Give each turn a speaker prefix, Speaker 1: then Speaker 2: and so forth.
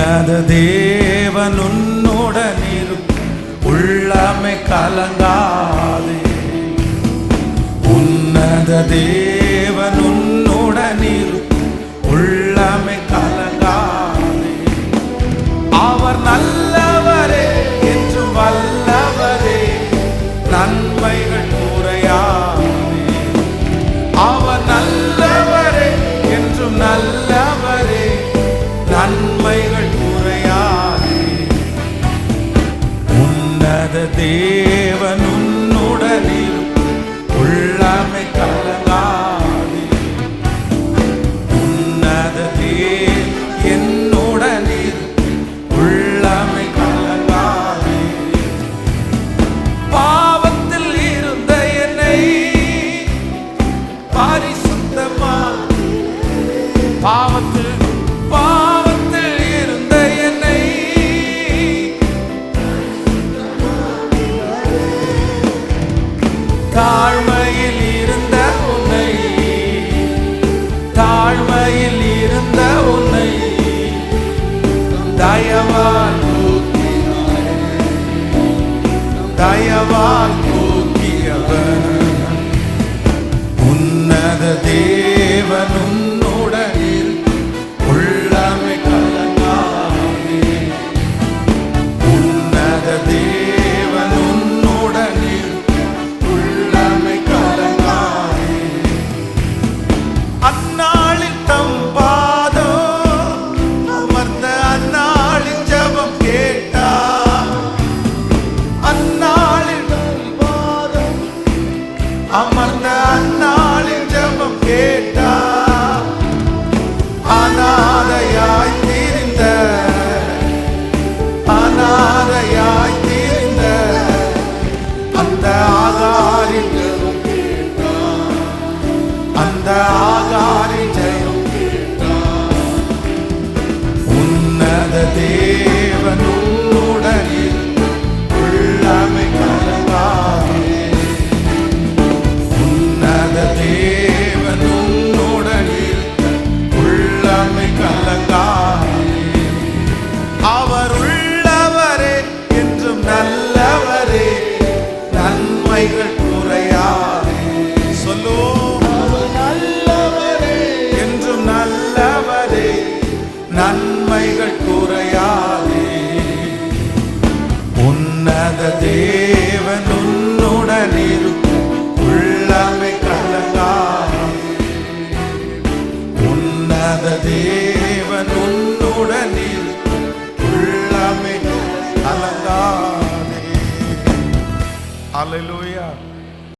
Speaker 1: தேவன் உன்னுடன் இருக்கும் உள்ளமை கலங்காதே. உன்னத தேவன் உன்னுடன் இருக்கும் உள்ளமை கலங்காதே. அவர் நல்லவரே என்று வல்லவரே. நன்மைகள் உன்னத தேவன் உன்னுடன் உள்ளமை கலங்காதே. உன்னத தே என்னுடனில் உள்ளமை கலங்காதே. பாவத்தில் இருந்த என்னை பாரிசுத்தமா பாவத்தில் பா தாழ்மையில் இருந்த உன்னை தாழ்மையில் இருந்த உன்னை தயவால் தூக்கினாரே. தயவால் அந்நாளில் தம் பாதம் அமர்ந்த அந்நாளில் ஜபம் கேட்டார் அந்நாளில் தம் பாதம் அமர்ந்த அந்நாளில் கேட்டார் நன்மைகள் குறையாதே. உன்னத தேவன் உன்னுடன் இருக்கும் உள்ளமை கலங்காதே. உன்னத தேவன் உன்னுடன் இருக்கும் உள்ளமை கலங்காதே. அல்லேலூயா